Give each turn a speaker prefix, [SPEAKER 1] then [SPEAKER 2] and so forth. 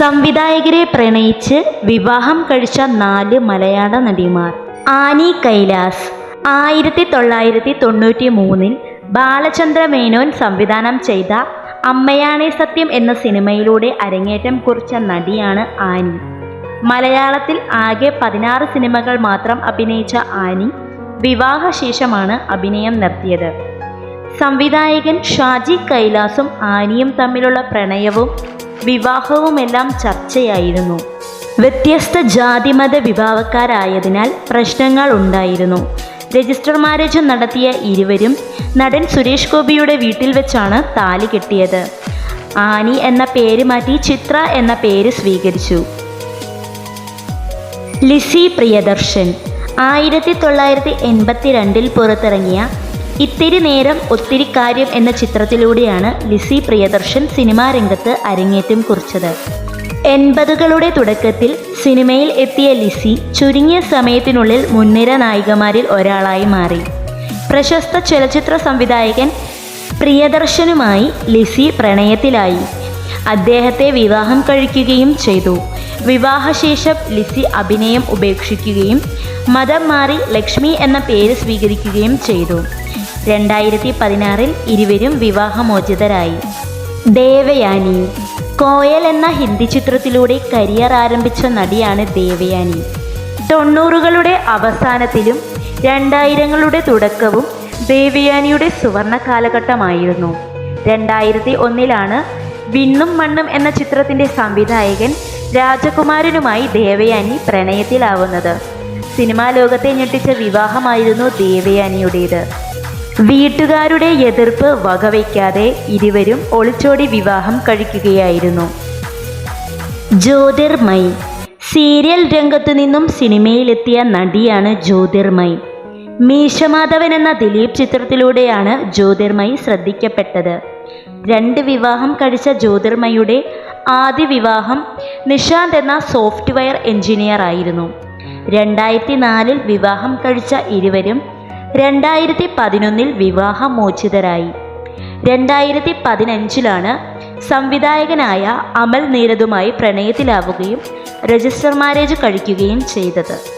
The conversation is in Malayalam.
[SPEAKER 1] സംവിധായകരെ പ്രണയിച്ച് വിവാഹം കഴിച്ച നാല് മലയാള നടിമാർ. ആനി കൈലാസ് ആയിരത്തി തൊള്ളായിരത്തി തൊണ്ണൂറ്റി മൂന്നിൽ ബാലചന്ദ്ര മേനോൻ സംവിധാനം ചെയ്ത അമ്മയാണേ സത്യം എന്ന സിനിമയിലൂടെ അരങ്ങേറ്റം കുറിച്ച നടിയാണ് ആനി. മലയാളത്തിൽ ആകെ പതിനാറ് സിനിമകൾ മാത്രം അഭിനയിച്ച ആനി വിവാഹശേഷമാണ് അഭിനയം നിർത്തിയത്. സംവിധായകൻ ഷാജി കൈലാസും ആനിയും തമ്മിലുള്ള പ്രണയവും വിവാഹവുമെല്ലാം ചർച്ചയായിരുന്നു. വ്യത്യസ്ത ജാതിമത വിഭാഗക്കാരായതിനാൽ പ്രശ്നങ്ങൾ ഉണ്ടായിരുന്നു രജിസ്റ്റർ മാരേജ് നടത്തിയ ഇരുവരും നടൻ സുരേഷ് ഗോപിയുടെ വീട്ടിൽ വെച്ചാണ് താലി കെട്ടിയത്. ആനി എന്ന പേര് മാറ്റി ചിത്ര എന്ന പേര് സ്വീകരിച്ചു. ലിസി പ്രിയദർശൻ ആയിരത്തി തൊള്ളായിരത്തി എൺപത്തിരണ്ടിൽ പുറത്തിറങ്ങിയ ഇത്തിരി നേരം ഒത്തിരി കാര്യം എന്ന ചിത്രത്തിലൂടെയാണ് ലിസി പ്രിയദർശൻ സിനിമാ രംഗത്ത് അരങ്ങേറ്റം കുറിച്ചത്. എൺപതുകളുടെ തുടക്കത്തിൽ സിനിമയിൽ എത്തിയ ലിസി ചുരുങ്ങിയ സമയത്തിനുള്ളിൽ മുൻനിര നായികമാരിൽ ഒരാളായി മാറി. പ്രശസ്ത ചലച്ചിത്ര സംവിധായകൻ പ്രിയദർശനുമായി ലിസി പ്രണയത്തിലായി. അദ്ദേഹത്തെ വിവാഹം കഴിക്കുകയും ചെയ്തു. വിവാഹശേഷം ലിസി അഭിനയം ഉപേക്ഷിക്കുകയും മതം മാറി ലക്ഷ്മി എന്ന പേര് സ്വീകരിക്കുകയും ചെയ്തു. രണ്ടായിരത്തി പതിനാറിൽ ഇരുവരും വിവാഹമോചിതരായി. ദേവയാനി. കോയൽ എന്ന ഹിന്ദി ചിത്രത്തിലൂടെ കരിയർ ആരംഭിച്ച നടിയാണ് ദേവയാനി. തൊണ്ണൂറുകളുടെ അവസാനത്തിലും രണ്ടായിരങ്ങളുടെ തുടക്കവും ദേവയാനിയുടെ സുവർണ കാലഘട്ടമായിരുന്നു. രണ്ടായിരത്തി ഒന്നിലാണ് വിണ്ണും മണ്ണും എന്ന ചിത്രത്തിന്റെ സംവിധായകൻ രാജകുമാരനുമായി ദേവയാനി പ്രണയത്തിലാവുന്നത്. സിനിമാ ലോകത്തെ ഞെട്ടിച്ച വിവാഹമായിരുന്നു ദേവയാനിയുടേത്. വീട്ടുകാരുടെ എതിർപ്പ് വകവയ്ക്കാതെ ഇരുവരും ഒളിച്ചോടി വിവാഹം കഴിക്കുകയായിരുന്നു. ജ്യോതിർമയി. സീരിയൽ രംഗത്തു നിന്നും സിനിമയിലെത്തിയ നടിയാണ് ജ്യോതിർമയി. മീശമാധവൻ എന്ന ദിലീപ് ചിത്രത്തിലൂടെയാണ് ജ്യോതിർമയി ശ്രദ്ധിക്കപ്പെട്ടത്. രണ്ട് വിവാഹം കഴിച്ച ജ്യോതിർമയുടെ ആദ്യ വിവാഹം നിഷാന്ത് എന്ന സോഫ്റ്റ്വെയർ എഞ്ചിനീയർ ആയിരുന്നു. രണ്ടായിരത്തി നാലിൽ വിവാഹം കഴിച്ച ഇരുവരും രണ്ടായിരത്തി പതിനൊന്നിൽ വിവാഹമോചിതരായി. രണ്ടായിരത്തി പതിനഞ്ചിലാണ് സംവിധായകനായ അമൽ നീരദുമായി പ്രണയത്തിലാവുകയും രജിസ്റ്റർ മാരേജ് കഴിക്കുകയും ചെയ്തത്.